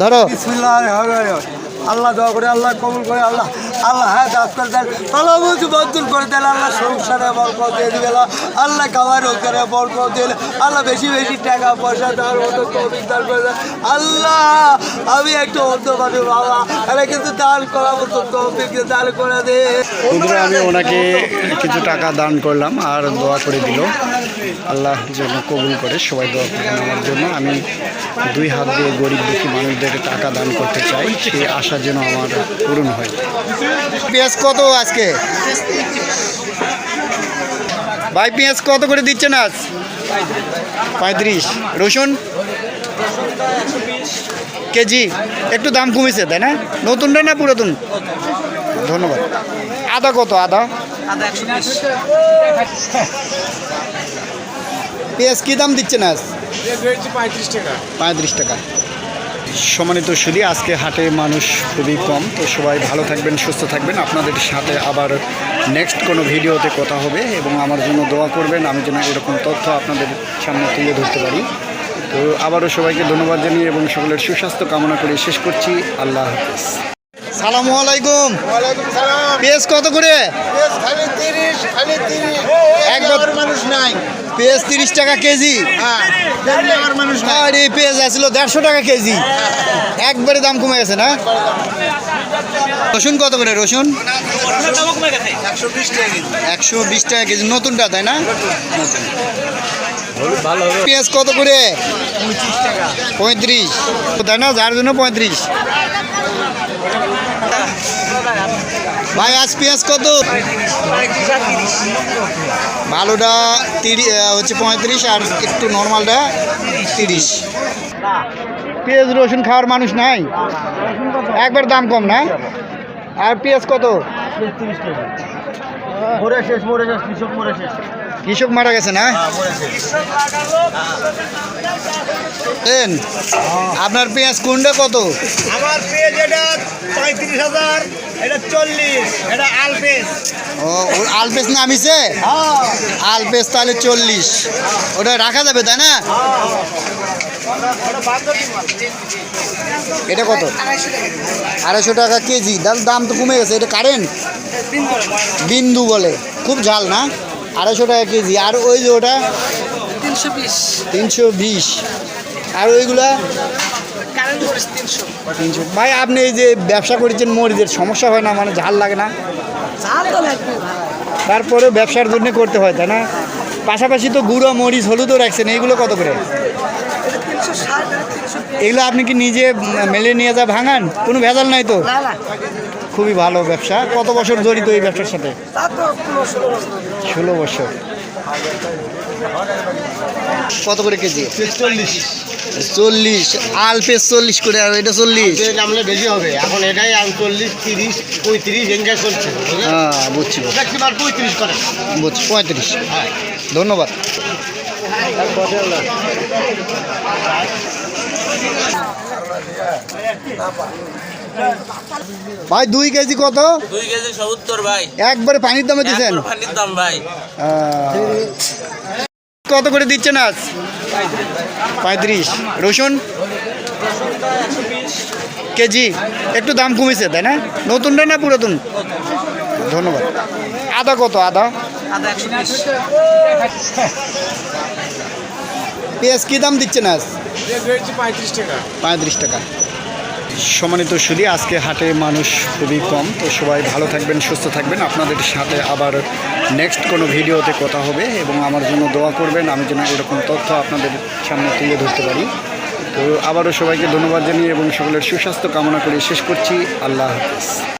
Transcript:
ধরো। আল্লাহ দোয়া করে আল্লাহ কবুল করে আল্লাহ আল্লাহ হ্যাঁ দাস করে দেন। আল্লাহ বদুল করে দেন। আল্লাহ সংসারে বরকত দিয়ে আল্লাহ। খাবার রোজগারে বরকত দিলে আল্লাহ বেশি বেশি টাকা পয়সা দেওয়ার মতো তৌফিক দান করে দেন। আল্লাহ আমি একটু পাবি বাবা। এটা কিন্তু দান করার মতো তৌফিক দান করে দে। আমি ওনাকে কিছু টাকা দান করলাম আর দোয়া করে দিল। আল্লাহ যেন কবুল করে, সবাই দোয়া আমার জন্য। আমি দুই হাত দিয়ে গরিব দুঃখী মানুষদের টাকা দান করতে চাই, সেই আশা যেন আমার পূরণ হয়। পেঁয়াজ কত আজকে? ভাই, পেঁয়াজ কত করে দিচ্ছেন আজ? পঁয়ত্রিশ। রসুন? কেজি? একটু দাম কমেছে, তাই না? নতুনটা না পুরাতন? ধন্যবাদ। আদা কত, আদা? পেঁয়াজ কী দাম দিচ্ছেন আজ? পঁয়ত্রিশ টাকা। পঁয়ত্রিশ টাকা। সম্মানিত শুধু আজকে হাটে মানুষ খুবই কম তো সবাই ভালো থাকবেন সুস্থ থাকবেন। আপনাদের সাথে আবার নেক্সট কোনো ভিডিওতে কথা হবে এবং আমার জন্য দোয়া করবেন আমি যেন এরকম তথ্য আপনাদের সামনে তুলে ধরতে পারি। তো আবারও সবাইকে ধন্যবাদ জানিয়ে এবং সকলের সুস্বাস্থ্য কামনা করে শেষ করছি। আল্লাহ হাফিজ। সালামু আলাইকুম। পেঁয়াজ কত করে? একবার মানুষ নাই। পেঁয়াজ তিরিশ টাকা কেজি। হ্যাঁ আর এই পেঁয়াজ আসছিল দেড়শো টাকা কেজি। একবারে দাম কমে গেছে না? রসুন কত করে রসুন? একশো বিশ টাকা কেজি নতুনটা তাই না? পেঁয়াজ কত করে? পঁয়ত্রিশ। তাই না? যার জন্য পঁয়ত্রিশ। ভাই, আজ পেঁয়াজ কত? ভালোটা তিরিশ হচ্ছে পঁয়ত্রিশ আর একটু নর্মালটা তিরিশ। পেঁয়াজ, রসুন খাওয়ার মানুষ নাই? একবার দাম কম না? আর পেঁয়াজ কত? কৃষক মরে গেছে না? আপনার পেঁয়াজ কোনটা কত? আমার পেজ এটা পঁয়ত্রিশ হাজার এটা চল্লিশ এটা আলপেস। ও ওর আলপেস নামিছে আলপেস তাহলে চল্লিশ। ওটা রাখা যাবে তাই না? এটা কত? আড়াইশো টাকা কেজি। দাম দাম তো কমে গেছে এটা কারেন্ট বিন্দু বলে। খুব ঝাল না? আড়াইশো টাকা কেজি। আর ওই যে ওটা? তিনশো বিশ। তিনশো বিশ। আর ওইগুলা? কারেন্ট করেছে তিনশো। তিনশো। ভাই আপনি এই যে ব্যবসা করেছেন মরিচের সমস্যা হয় না মানে ঝাল লাগে না? ঝাল তো লাগবে তারপরে ব্যবসার জন্য করতে হয় তাই না? পাশাপাশি তো গুঁড়ো মরিচ হলুদও রাখছেন এইগুলো কত করে? এগুলো আপনি কি নিজে মেলে নিয়ে যা ভাঙান? কোনো ভেজাল নাই তো? খুবই ভালো ব্যবসা। কত বছর জড়িত এই ব্যবসার সাথে? ষোলো বছর। কত করে কেজি? চল্লিশ। চল্লিশ আলপেস চল্লিশ করে আর এটা চল্লিশ। নামলে বেশি হবে। এখন এটাই চল্লিশ তিরিশ পঁয়ত্রিশ এঙ্গা চলছে হ্যাঁ বুঝছি পঁয়ত্রিশ করে। বুঝছি পঁয়ত্রিশ। ধন্যবাদ। ভাই দুই কেজি কত? দুই কেজি সত্তর ভাই। একবারে পানির দামে দিচ্ছেন পানির দাম ভাই। কত করে দিচ্ছেন আজ? পঁয়ত্রিশ। রসুন? কেজি? একটু দাম কমেছে তাই না? নতুনটা না পুরাতন? ধন্যবাদ। আদা কত আদা? পেঁয়াজ কী দাম দিচ্ছেন আজ? পঁয়ত্রিশ টাকা। পঁয়ত্রিশ টাকা। সম্মানিত শুধু আজকে হাটে মানুষ খুবই কম, তো সবাই ভালো থাকবেন, সুস্থ থাকবেন। আপনাদের সাথে আবার নেক্সট কোনো ভিডিওতে কথা হবে এবং আমার জন্য দোয়া করবেন, আমি যেন এরকম তথ্য আপনাদের সামনে তুলে ধরতে পারি। তো আবারও সবাইকে ধন্যবাদ জানিয়ে এবং সকলের সুস্বাস্থ্য কামনা করে শেষ করছি। আল্লাহ হাফিজ।